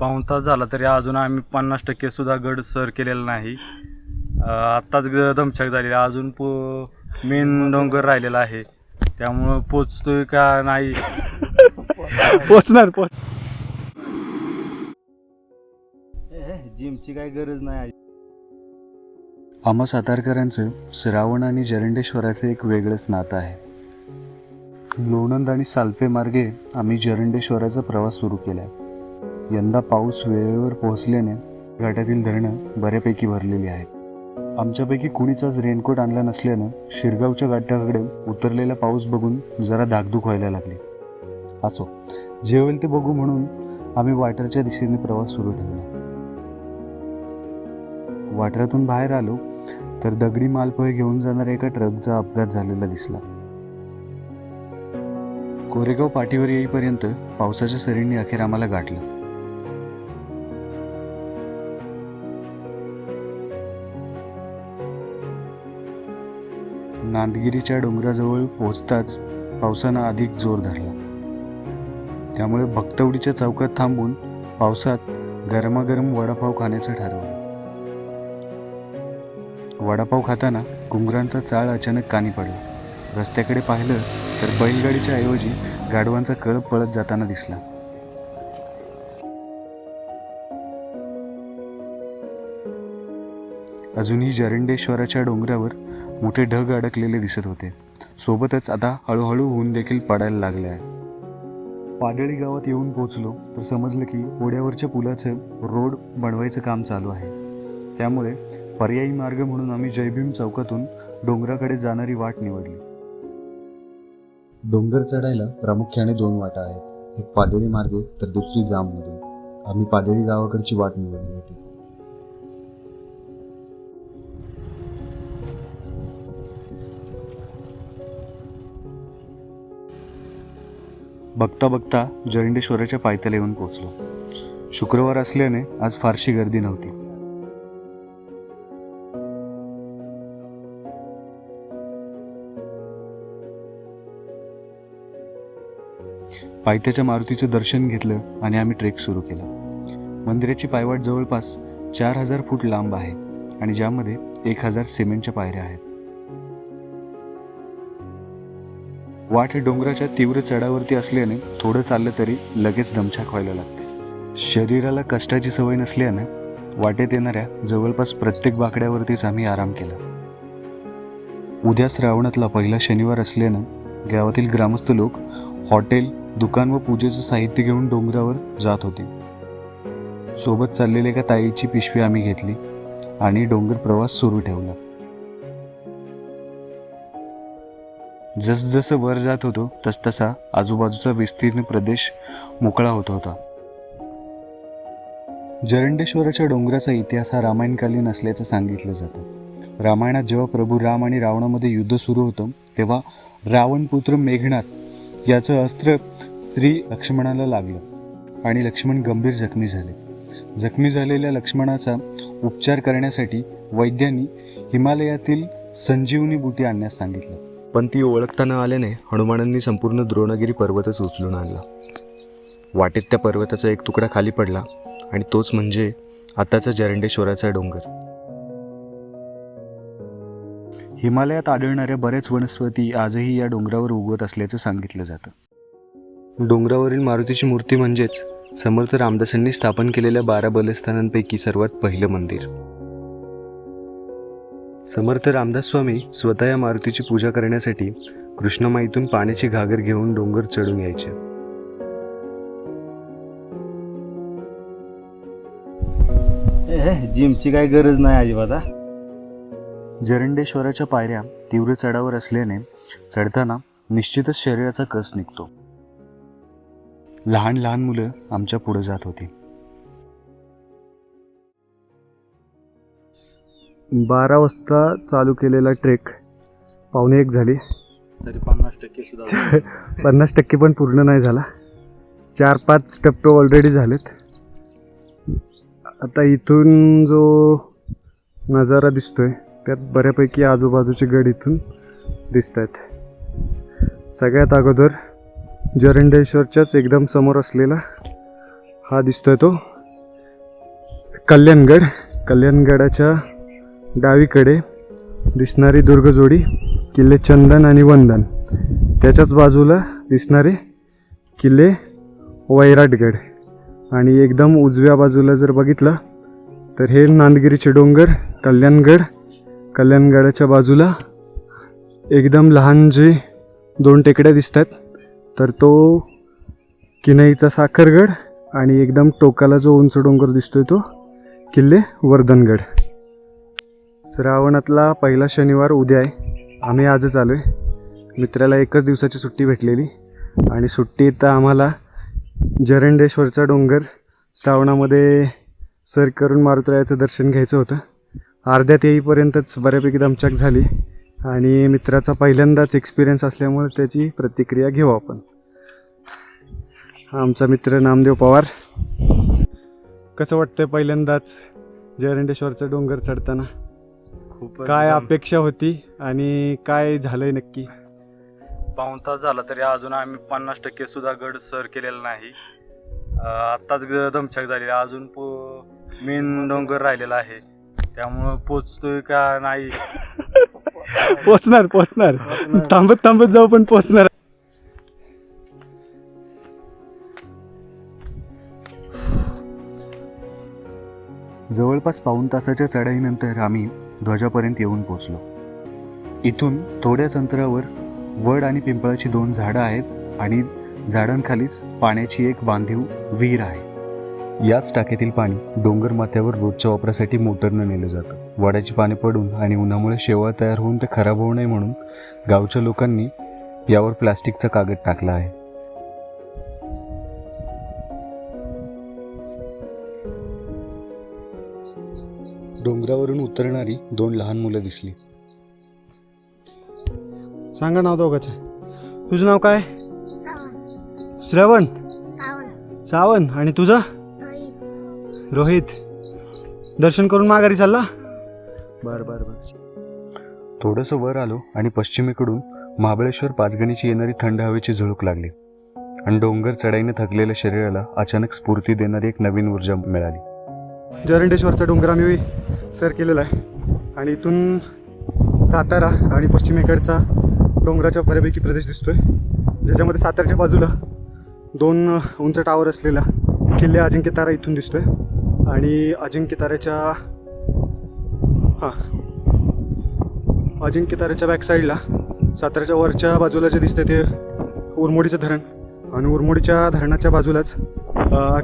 पाऊण तास झाला तरी अजून आम्ही पन्नास टक्के सुद्धा गड सर केलेला नाही. आत्ताच ग- दमछाक झालेली आहे. अजून पो मेन डोंगर राहिलेला आहे. त्यामुळं पोचतोय का नाही? पोचणार पोच जिमची काही गरज नाही आम्हा सातारकरांचं श्रावण आणि जरंडेश्वराचं एक वेगळंच नातं आहे. लोणंद आणि सालपे मार्गे आम्ही जरंडेश्वराचा प्रवास सुरू केला आहे यंदा पाऊस वेळेवर पोहोचल्याने घाटातील धरणं बऱ्यापैकी भरलेली आहेत. आमच्यापैकी कुणीच आज रेनकोट आणला नसल्यानं शिरगावच्या घाटाकडे उतरलेला पाऊस बघून जरा धाकधूक व्हायला लागली. असो जे होईल ते बघू म्हणून आम्ही वाटरच्या दिशेने प्रवास सुरू ठेवला. वाटरातून बाहेर आलो तर दगडी मालपोहे घेऊन जाणाऱ्या एका ट्रकचा अपघात झालेला दिसला. कोरेगाव पाठीवर येईपर्यंत पावसाच्या सरींनी अखेर आम्हाला गाठलं. नांदगिरीच्या डोंगराजवळ पोहोचताच पावसानं अधिक जोर धरला. त्यामुळे भक्तवडीच्या चौकात थांबून पावसात गरमागरम वडापाव खाण्याचं ठरवलं. वडापाव खाताना घुंगरांचा चाळ अचानक कानी पडला. रस्त्याकडे पाहिलं तर बैलगाडीच्या ऐवजी गाढवांचा कळप पळत जाताना दिसला. अजूनही जरंडेश्वराच्या डोंगरावर मोठे ढग अडकलेले दिसत होते. सोबतच आता हळूहळू ऊन देखील पडायला लागले आहे. पाडळी गावात येऊन पोहोचलो तर समजलं की ओढ्यावरच्या पुलाचं रोड बनवायचं काम चालू आहे. त्यामुळे पर्यायी मार्ग म्हणून आम्ही जयभीम चौकातून डोंगराकडे जाणारी वाट निवडली. डोंगर चढायला प्रामुख्याने दोन वाटा आहेत. एक पाडळी मार्गे तर दुसरी जाममधून. आम्ही पाडळी गावाकडची वाट निवडली होती. बघता बघता जरंडेश्वराच्या पायथ्याला येऊन पोचलो शुक्रवार असल्याने आज फारशी गर्दी नव्हती. पायथ्याच्या मारुतीचं दर्शन घेतलं आणि आम्ही ट्रेक सुरू केला. मंदिराची पायवाट जवळपास चार हजार फूट लांब आहे आणि ज्यामध्ये एक हजार सिमेंटच्या पायऱ्या आहेत. वाट डोंगराच्या तीव्र चढावरती असल्याने थोडं चाललं तरी लगेच दमछाक व्हायला लागते. शरीराला कष्टाची सवय नसल्यानं वाटेत येणाऱ्या जवळपास प्रत्येक बाकड्यावरतीच आम्ही आराम केला. उद्या श्रावणातला पहिला शनिवार असल्यानं गावातील ग्रामस्थ लोक हॉटेल दुकान व पूजेचं साहित्य घेऊन डोंगरावर जात होते. सोबत चाललेल्या एका ताईची पिशवी आम्ही घेतली आणि डोंगर प्रवास सुरू ठेवला. जसजसं वर जात होतो तसतसा आजूबाजूचा विस्तीर्ण प्रदेश मोकळा होत होता. जरंडेश्वराच्या डोंगराचा इतिहास हा रामायणकालीन असल्याचं सांगितलं जातं. रामायणात जेव्हा प्रभू राम आणि रावणामध्ये युद्ध सुरू होतं तेव्हा रावणपुत्र मेघनाथ याचं अस्त्र स्त्री लक्ष्मणाला लागलं आणि लक्ष्मण गंभीर जखमी झाले. जखमी झालेल्या लक्ष्मणाचा उपचार करण्यासाठी वैद्यांनी हिमालयातील संजीवनी बुटी आणण्यास सांगितलं. पण ती ओळखता न आल्याने हनुमानांनी संपूर्ण द्रोणगिरी पर्वतच उचलून आणला. वाटेत त्या पर्वताचा एक तुकडा खाली पडला आणि तोच म्हणजे आताचा जरंडेश्वराचा डोंगर. हिमालयात आढळणाऱ्या बऱ्याच वनस्पती आजही या डोंगरावर उगवत असल्याचं सांगितलं जातं. डोंगरावरील मारुतीची मूर्ती म्हणजेच समर्थ रामदासांनी स्थापन केलेल्या बारा बलस्थानांपैकी सर्वात पहिलं मंदिर. समर्थ रामदास स्वामी स्वतः या मारुतीची पूजा करण्यासाठी कृष्णामाईतून पाण्याची घागर घेऊन डोंगर चढून यायचे. जिमची काही गरज नाही अजिबात. जरंडेश्वराच्या पायऱ्या तीव्र चढावर असल्याने चढताना निश्चितच शरीराचा कस निघतो. लहान लहान मुलं आमच्या पुढे जात होती. बारा वाजता चालू केलेला ट्रेक पावणे एक झाली. तरी पन्नास टक्के सुद्धा पन्नास टक्के पण पूर्ण नाही झाला. चार पाच टप्पे ऑलरेडी झालेत. आता इथून जो नजारा दिसतोय त्यात बऱ्यापैकी आजूबाजूचे गड इथून दिसत आहेत सगळ्यात अगोदर जरंडेश्वरच्याच एकदम समोर असलेला हा दिसतोय तो कल्याणगड. कल्याणगडाच्या डावीकडे दिसणारी दुर्गजोडी किल्ले चंदन आणि वंदन. त्याच्याच बाजूला दिसणारे किल्ले वैराटगड. आणि एकदम उजव्या बाजूला जर बघितलं तर हे नांदगिरीचे डोंगर कल्याणगड. कल्याणगडाच्या बाजूला एकदम लहान जे दोन टेकड्या दिसतात तर तो किनईचा साखरगड आणि एकदम टोकाला जो उंच डोंगर दिसतोय तो किल्ले वर्धनगड. श्रावणातला पहिला शनिवार उद्या आहे. आम्ही आजच आलो आहे मित्राला एकच दिवसाची सुट्टी भेटलेली. आणि सुट्टीत आम्हाला जरंडेश्वरचा डोंगर श्रावणामध्ये सर करून मारुतरायाचं दर्शन घ्यायचं होतं. अर्ध्यात येईपर्यंतच बऱ्यापैकी दमचाक झाली. आणि मित्राचा पहिल्यांदाच एक्सपिरियन्स असल्यामुळे त्याची प्रतिक्रिया घेऊ आपण. आमचा मित्र नामदेव पवार. कसं वाटतं पहिल्यांदाच जयरंडेश्वरचा डोंगर चढताना? खूप काय अपेक्षा होती आणि काय झालंय नक्की? पाऊण तास झाला तरी अजून आम्ही पन्नास टक्के सुद्धा गड सर केलेला नाही. आत्ताच ग- दमछाक झालेली. अजून पो मेन डोंगर राहिलेला आहे. त्यामुळं पोचतोय का नाही? पोचणार पोचणार. थांबत थांबत जाऊ पण पोचणार. जवळपास पाऊण तासाच्या चढाईनंतर आम्ही ध्वजापर्यंत येऊन पोचलो इथून थोड्याच अंतरावर वड आणि पिंपळाची दोन झाडं आहेत आणि झाडांखालीच पाण्याची एक बांधीव विहीर आहे. याच टाक्यातील पाणी डोंगर माथ्यावर रोजच्या वापरासाठी मोटरनं नेलं जातं. वडाची पाने पडून आणि उन्हामुळे शेवाळ तयार होऊन ते खराब होऊ नये म्हणून गावच्या लोकांनी यावर प्लास्टिकचा कागद टाकला आहे. डोंगरावरून उतरणारी दोन लहान मुलं दिसली. सांगा नाव दोघाचं. तुझं नाव काय? सावन श्रवण. सावन सावन आणि तुझं? रोहित. रोहित. दर्शन करून माघारी चालला? बर बर बर. थोडंसं वर आलो आणि पश्चिमेकडून महाबळेश्वर पाचगणीची येणारी थंड हवेची झुळूक लागली. आणि डोंगर चढाईने थकलेल्या शरीराला अचानक स्फूर्ती देणारी एक नवीन ऊर्जा मिळाली. जरंडेश्वरचा डोंगर आम्ही सर केलेला आहे. आणि इथून सातारा आणि पश्चिमेकडचा डोंगराच्या बऱ्यापैकी प्रदेश दिसतोय. ज्याच्यामध्ये साताऱ्याच्या बाजूला दोन उंच टावर असलेला किल्ले अजिंक्यतारा इथून दिसतोय. आणि अजिंक्यताऱ्याच्या हां. अजिंक्यताऱ्याच्या बॅक साईडला साताऱ्याच्या वरच्या बाजूला जे दिसतंय ते उरमोडीचं धरण. आणि उरमोडीच्या धरणाच्या बाजूलाच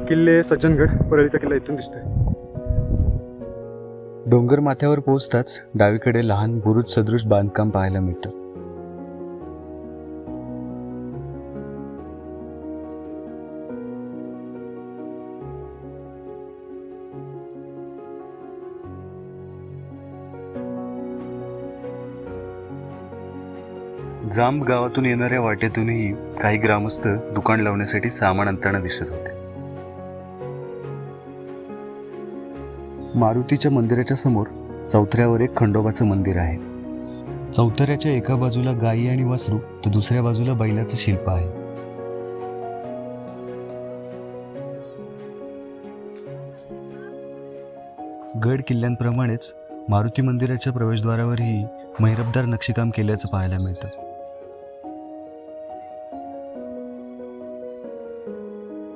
किल्ले सज्जनगड परळीचा किल्ला इथून दिसतोय. डोंगर माथ्यावर पोहोचताच डावीकडे लहान बुरुज सदृश बांधकाम पाहायला मिळतं. जांब गावातून येणाऱ्या वाटेतूनही काही ग्रामस्थ दुकान लावण्यासाठी सामान आणताना दिसत होते. मारुतीच्या मंदिराच्या समोर चौथऱ्यावर एक खंडोबाचं मंदिर आहे. चौथऱ्याच्या एका बाजूला गायी आणि वासरू तर दुसऱ्या बाजूला बैलाचं शिल्प आहे. गड किल्ल्यांप्रमाणेच मारुती मंदिराच्या प्रवेशद्वारावरही महिरबदार नक्षीकाम केल्याचं पाहायला मिळतं.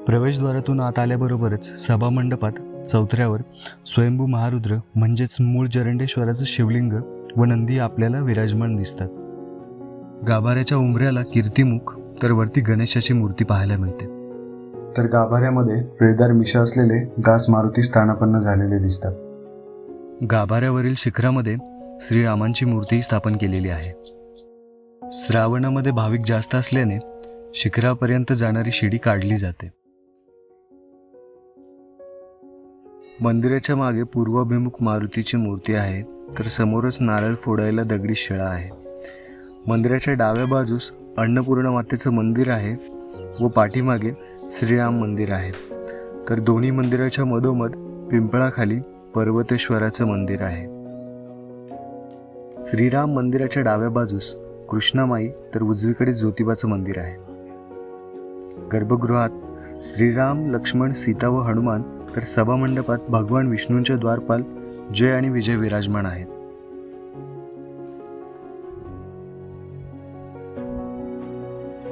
प्रवेशद्वारातून आत आल्याबरोबरच सभामंडपात चौथऱ्यावर स्वयंभू महारुद्र म्हणजेच मूळ जरंडेश्वराचं शिवलिंग व नंदी आपल्याला विराजमान दिसतात. गाभाऱ्याच्या उंबऱ्याला कीर्तिमुख तर वरती गणेशाची मूर्ती पाहायला मिळते. तर गाभाऱ्यामध्ये पिळदार मिशा असलेले दास मारुती स्थानापन्न झालेले दिसतात. गाभाऱ्यावरील शिखरामध्ये श्रीरामांची मूर्ती स्थापन केलेली आहे. श्रावणामध्ये भाविक जास्त असल्याने शिखरापर्यंत जाणारी शिडी काढली जाते. मंदिराच्या मागे पूर्वाभिमुख मारुतीची मूर्ती आहे तर समोरच नारळ फोडायला दगडी शिळा आहे. मंदिराच्या डाव्या बाजूस अन्नपूर्णा मातेचं मंदिर आहे व पाठीमागे श्रीराम मंदिर आहे. तर दोन्ही मंदिराच्या मधोमध पिंपळाखाली पर्वतेश्वराचं मंदिर आहे. श्रीराम मंदिराच्या डाव्या बाजूस कृष्णामाई तर उजवीकडे ज्योतिबाचं मंदिर आहे. गर्भगृहात श्रीराम लक्ष्मण सीता व हनुमान तर सभामंडपात भगवान विष्णूंचे द्वारपाल जय आणि विजय विराजमान आहेत.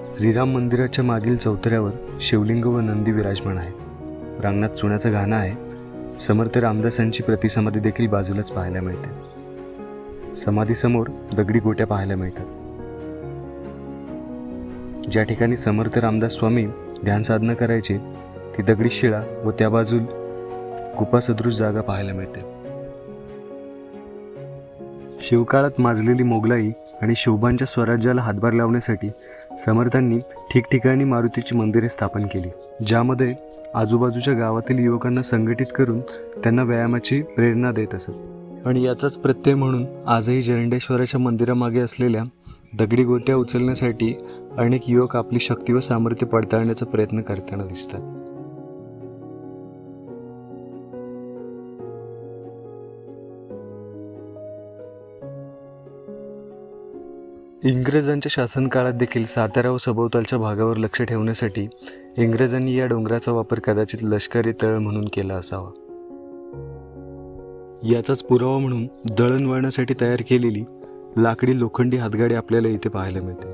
श्रीराम मंदिराच्या मागील चौथऱ्यावर शिवलिंग व नंदी विराजमान आहे रांगणात चुण्याचं घाणं आहे. समर्थ रामदासांची प्रतिसमाधी देखील बाजूलाच पाहायला मिळते. समाधीसमोर दगडी गोट्या पाहायला मिळतात. ज्या ठिकाणी समर्थ रामदास स्वामी ध्यान साधना करायचे ती दगडी शिळा व त्या बाजूल गुपासदृश जागा पाहायला मिळते. शिवकाळात माजलेली मोगलाई आणि शोभांच्या स्वराज्याला हातभार लावण्यासाठी समर्थांनी ठिकठिकाणी मारुतीची मंदिरे स्थापन केली ज्यामध्ये आजूबाजूच्या गावातील युवकांना संघटित करून त्यांना व्यायामाची प्रेरणा देत असत. आणि याचाच प्रत्यय म्हणून आजही जरंडेश्वराच्या मंदिरामागे असलेल्या दगडी गोट्या उचलण्यासाठी अनेक युवक आपली शक्ती व सामर्थ्य पडताळण्याचा प्रयत्न करताना दिसतात. इंग्रजांच्या शासनकाळात देखील सातारा व सभोवतालच्या भागावर लक्ष ठेवण्यासाठी इंग्रजांनी या डोंगराचा वापर कदाचित लष्करी तळ म्हणून केला असावा. याचाच पुरावा म्हणून दळणवळणासाठी तयार केलेली लाकडी लोखंडी हातगाडी आपल्याला इथे पाहायला मिळते.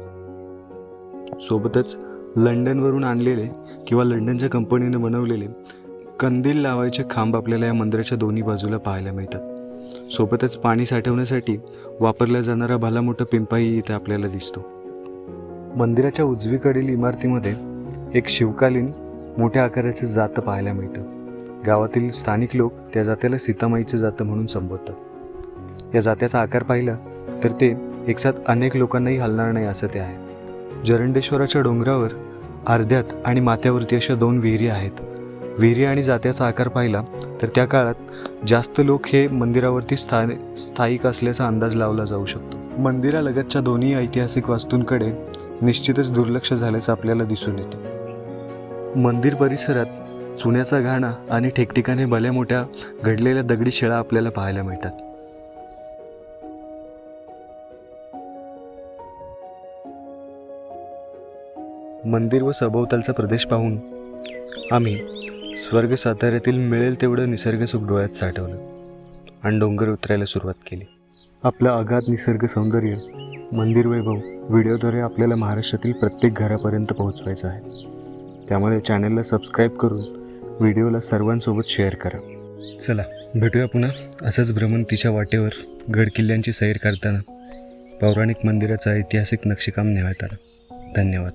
सोबतच लंडनवरून आणलेले किंवा लंडनच्या कंपनीने बनवलेले कंदील लावायचे खांब आपल्याला या मंदिराच्या दोन्ही बाजूला पाहायला मिळतात. सोबतच पाणी साठवण्यासाठी वापरला जाणारा भला मोठा पिंपाही इथे आपल्याला दिसतो. मंदिराच्या उजवीकडील इमारतीमध्ये एक शिवकालीन मोठ्या आकाराचं जातं पाहायला मिळतं. गावातील स्थानिक लोक त्या जात्याला सीतामाईचं जातं म्हणून संबोधतात. या जात्याचा आकार पाहिला तर ते एकसाथ अनेक लोकांनाही हलणार नाही असं ते आहे. जरंडेश्वराच्या डोंगरावर अर्ध्यात आणि माथ्यावरती अशा दोन विहिरी आहेत. विहिरी आणि जात्याचा आकार पाहिला तर त्या काळात जास्त लोक हे मंदिरावरती स्थान स्थायिक असल्याचा अंदाज लावला जाऊ शकतो. मंदिरालगतच्या दोन्ही ऐतिहासिक वास्तूंकडे निश्चितच दुर्लक्ष झाल्याचं आपल्याला दिसून येतं. मंदिर परिसरात चुन्याचा घाणा आणि ठिकठिकाणी भल्या मोठ्या घडलेल्या दगडी शिळा आपल्याला पाहायला मिळतात. मंदिर व सभोवतालचा प्रदेश पाहून आम्ही स्वर्ग साताऱ्यातील मिळेल तेवढं निसर्गसुख डोळ्यात साठवलं. आणि डोंगर उतरायला सुरुवात केली. आपलं अगाध निसर्ग सौंदर्य मंदिर वैभव व्हिडिओद्वारे आपल्याला महाराष्ट्रातील प्रत्येक घरापर्यंत पोहोचवायचं आहे. त्यामुळे चॅनलला सबस्क्राईब करून व्हिडिओला सर्वांसोबत शेअर करा. चला भेटूया पुन्हा. असंच भ्रमण तिच्या वाटेवर गडकिल्ल्यांची सैर करताना पौराणिक मंदिराचा ऐतिहासिक नक्षीकाम निहाळताना. धन्यवाद.